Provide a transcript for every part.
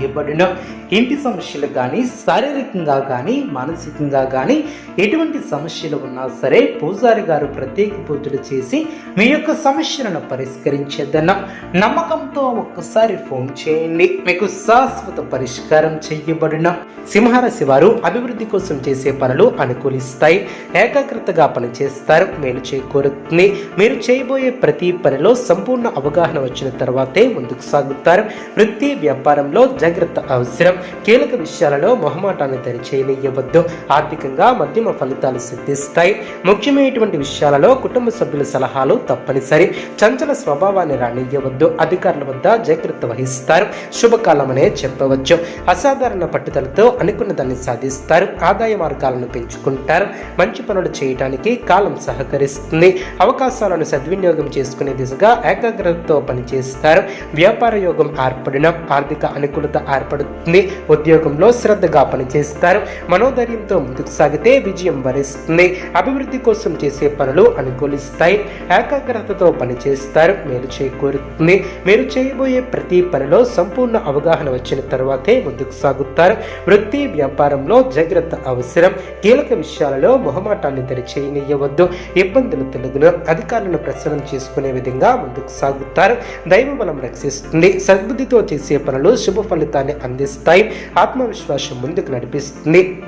చేయబడిన. ఇంటి సమస్యలు కానీ శారీరకంగా కానీ మానసికంగా కానీ ఎటువంటి సమస్యలు ఉన్నా సరే పూజారి గారు ప్రత్యేక పూజలు చేసి మీ యొక్క సమస్యలను పరిష్కరించేదన్న నమ్మకంతో ఒక్కసారి ఫోన్ చేయండి. మీకు శాశ్వత పరిష్కారం చేయబడిన. సింహరాశి వారు అభివృద్ధి కోసం చేసే పనులు అనుకూలిస్తాయి. ఏకాగ్రతగా పనిచేస్తారు. మేలు చేకూరుతుంది. మీరు చేయబోయే ప్రతి పనిలో సంపూర్ణ అవగాహన వచ్చిన తర్వాతే ముందుకు సాగుతారు. వృత్తి వ్యాపారంలో జాగ్రత్త అవసరం. కీలక విషయాలలో మొహమాటాన్ని దరిచేయనివ్వద్దు ఆర్థికంగా మధ్యమ ఫలితాలు సిద్ధిస్తాయి. ముఖ్యమైనటువంటి విషయాలలో కుటుంబ సభ్యుల సలహాలు తప్పనిసరి. చంచల స్వభావాన్ని రానియ్యవద్దు. అధికారుల వద్ద జాగ్రత్త వహిస్తారు. శుభకాలమనే చెప్పవచ్చు. అసాధారణ పట్టుదలతో అనుకున్న దాన్ని సాధిస్తారు. ఆదాయ మార్గాలను పెంచుకుంటారు. మంచి పనులు చేయడానికి కాలం సహకరిస్తుంది. అవకాశాలను సద్వినియోగం చేసుకునే దిశగా ఏకాగ్రతతో పనిచేస్తారు. వ్యాపార యోగం ఏర్పడిన ఆర్థిక అనుకూలత ఏర్పడుతుంది ఉద్యోగంలో శ్రద్ధగా పనిచేస్తారు. మనోధైర్యంతో ముందుకు సాగితే విజయం వరిస్తుంది. అభివృద్ధి కోసం చేసే పనులు అనుకూలిస్తాయి. ఏకాగ్రతతో పనిచేస్తారు. మేలు చేకూరుతుంది. మీరు చేయబోయే ప్రతి పనిలో సంపూర్ణ అవగాహన వచ్చిన తర్వాతే ముందుకు సాగుతారు. వృత్తి వ్యాపారంలో జాగ్రత్త అవసరం. కీలక విషయాలలో మొహమాటాన్ని తెరిచేయనియవద్దు ఇబ్బందులు తెలుగును అధికారులను ప్రసన్నం చేసుకునే విధంగా ముందుకు సాగుతారు. దైవ బలం రక్షిస్తుంది. సద్బుద్ధితో చేసే పనులు శుభ ఫలితాన్ని అందిస్తాయి. ఆత్మవిశ్వాసం ముందుకు నడిపిస్తుంది.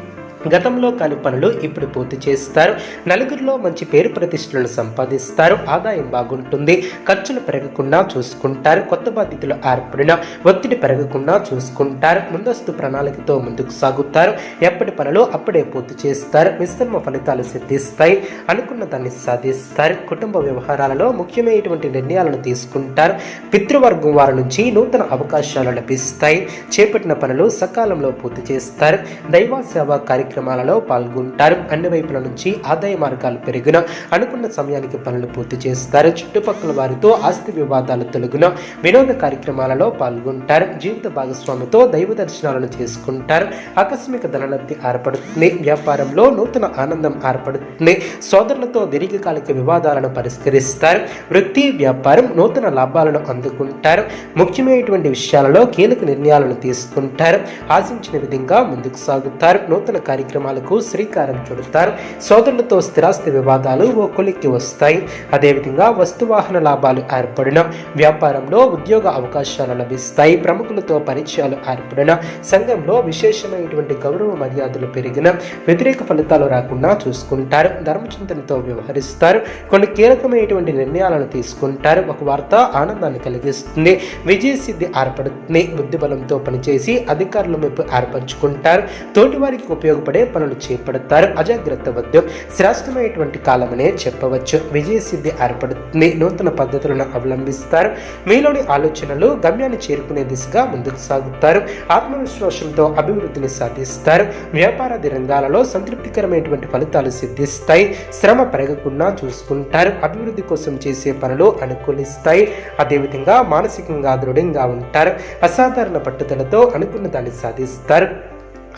గతంలో కాని పనులు ఇప్పుడు పూర్తి చేస్తారు. నలుగురిలో మంచి పేరు ప్రతిష్టలను సంపాదిస్తారు. ఆదాయం బాగుంటుంది. ఖర్చులు పెరగకుండా చూసుకుంటారు. కొత్త బాధ్యతలు ఏర్పడిన ఒత్తిడి పెరగకుండా చూసుకుంటారు. ముందస్తు ప్రణాళికతో ముందుకు సాగుతారు. ఎప్పటి పనులు అప్పుడే పూర్తి చేస్తారు. మిశ్రమ ఫలితాలు సిద్ధిస్తాయి. అనుకున్న దాన్ని సాధిస్తారు. కుటుంబ వ్యవహారాలలో ముఖ్యమైనటువంటి నిర్ణయాలను తీసుకుంటారు. పితృవర్గం వారి నుంచి నూతన అవకాశాలు లభిస్తాయి. చేపట్టిన పనులు సకాలంలో పూర్తి చేస్తారు. దైవ సేవా కార్యక్రమాలలో పాల్గొంటారు. అన్ని వైపుల నుంచి ఆదాయ మార్గాలు పెరిగిన అనుకున్న సమయానికి పనులు పూర్తి చేస్తారు. చుట్టుపక్కల వారితో ఆస్తి వివాదాలు తొలగిన వినోద కార్యక్రమాలలో పాల్గొంటారు. జీవిత భాగస్వామితో దైవ దర్శనాలను చేసుకుంటారు. ఆకస్మిక ధనలబ్ధి ఏర్పడుతుంది. వ్యాపారంలో నూతన ఆనందం ఏర్పడుతుంది. సోదరులతో దీర్ఘకాలిక వివాదాలను పరిష్కరిస్తారు. వృత్తి వ్యాపారం నూతన లాభాలను అందుకుంటారు. ముఖ్యమైనటువంటి విషయాలలో కీలక నిర్ణయాలను తీసుకుంటారు. ఆశించిన విధంగా ముందుకు సాగుతారు. నూతన కార్యక్రమాలకు శ్రీకారం చుడతారు. సోదరులతో స్థిరాస్తి వివాదాలు ఓ వస్తాయి. అదేవిధంగా వస్తువాహన లాభాలు ఏర్పడిన వ్యాపారంలో ఉద్యోగ అవకాశాలు లభిస్తాయి. ప్రముఖులతో పరిచయాలు ఏర్పడిన సంఘంలో విశేషమైనటువంటి గౌరవ మర్యాదలు పెరిగిన వ్యతిరేక ఫలితాలు రాకుండా చూసుకుంటారు. ధర్మచింతనతో వ్యవహరిస్తారు. కొన్ని కీలకమైనటువంటి నిర్ణయాలను తీసుకుంటారు. ఒక వార్త ఆనందాన్ని కలిగిస్తుంది. విజయ సిద్ధి ఏర్పడుతుంది. బుద్ధి బలంతో పనిచేసి అధికారుల మెప్పు ఏర్పరచుకుంటారు. తోటి వారికి ఉపయోగపడే పనులు చేపడతారు. అజాగ్రత్త వద్దు. శ్రేష్టమైనటువంటి కాలమనే చెప్పవచ్చు. విజయ సిద్ధి ఏర్పడుతుంది. నూతన పద్ధతులను అవలంబిస్తారు. మీలోని ఆలోచనలు గమ్యాన్ని చేరుకునే దిశగా ముందుకు సాగుతారు. ఆత్మవిశ్వాసంతో అభివృద్ధిని సాధిస్తారు. వ్యాపారాది రంగాలలో సంతృప్తికరమైనటువంటి ఫలితాలు సిద్ధిస్తాయి. శ్రమ పెరగకుండా చూసుకుంటారు. అభివృద్ధి కోసం చేసే పనులు అనుకూలిస్తాయి. అదేవిధంగా మానసికంగా దృఢంగా ఉంటారు. అసాధారణ పట్టుదలతో అనుకున్న దాన్ని సాధిస్తారు.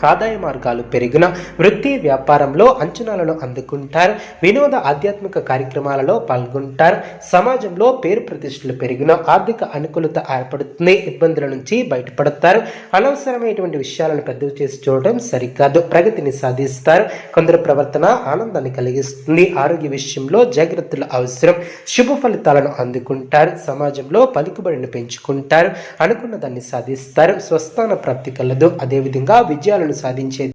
ఆదాయ మార్గాలు పెరిగిన వృత్తి వ్యాపారంలో అంచనాలను అందుకుంటారు. వినోద ఆధ్యాత్మిక కార్యక్రమాలలో పాల్గొంటారు. సమాజంలో పేరు ప్రతిష్టలు పెరిగిన ఆర్థిక అనుకూలత ఏర్పడుతుంది. ఇబ్బందుల నుంచి బయటపడతారు. అనవసరమైనటువంటి విషయాలను పెద్దవి చేసి చూడటం సరికాదు. ప్రగతిని సాధిస్తారు. కొందరు ప్రవర్తన ఆనందాన్ని కలిగిస్తుంది. ఆరోగ్య విషయంలో జాగ్రత్తలు అవసరం. శుభ ఫలితాలను అందుకుంటారు. సమాజంలో పలుకుబడిని పెంచుకుంటారు. అనుకున్న దాన్ని సాధిస్తారు. స్వస్థాన ప్రాప్తి కలదు. అదేవిధంగా విజయాలను సాధించేది.